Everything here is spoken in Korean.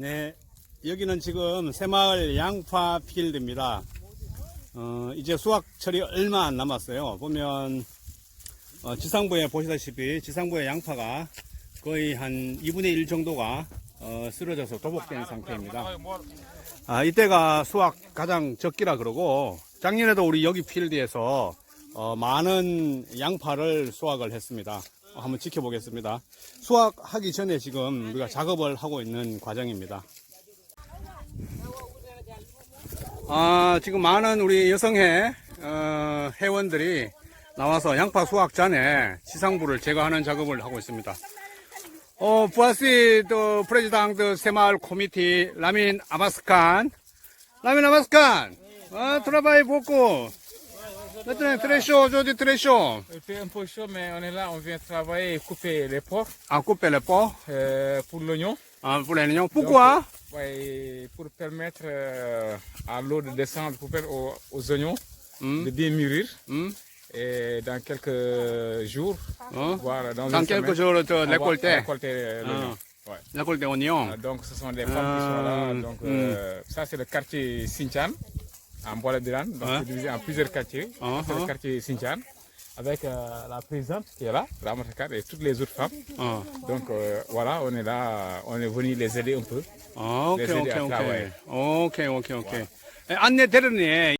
네, 여기는 지금 새마을 양파 필드입니다. 어, 이제 수확철이 얼마 안 남았어요. 보면 어, 지상부에 보시다시피 지상부의 양파가 거의 한 2분의 1 정도가 어, 쓰러져서 도복된 상태입니다. 아, 이때가 수확 가장 적기라 그러고 작년에도 우리 여기 필드에서 어, 많은 양파를 수확을 했습니다. 어, 한번 지켜보겠습니다. 수확하기 전에 지금 우리가 작업을 하고 있는 과정입니다. 아, 지금 많은 우리 여성회 어, 회원들이 나와서 양파 수확 전에 지상부를 제거하는 작업을 하고 있습니다. Oh, voici le président de Semal Committee, Lamine Amaskan. Lamine Amaskan, ah, travaille beaucoup. Maintenant, très chaud, aujourd'hui très chaud. Il fait un peu chaud, mais on est là, on vient travailler et couper les pots À couper le pot, euh, pour l'oignon. ah, pour les oignons. Pourquoi? Ouais, pour permettre euh, à l'eau de descendre, pour permettre aux, aux oignons Hmm, de bien mûrir. hmm, Et dans quelques jours, hein? voire dans, quelques semaine, jours, va récolter. récolter l'oignon. Ouais. Récolter oignons. Ah, Donc ce sont des femmes qui sont là. Ah, Donc hmm. euh, ça c'est le quartier Sinchan, à Mbola Birane, donc hein? divisé en plusieurs quartiers, hein, hein? uh le quartier Sinjan, avec euh, la présidente qui est là, la Ramatakar, et toutes les autres femmes. Donc euh, voilà, on est là, on est venu les aider un peu. Ah, ok, les aider ok, à ok. Ok, ok, ok. L'année dernière,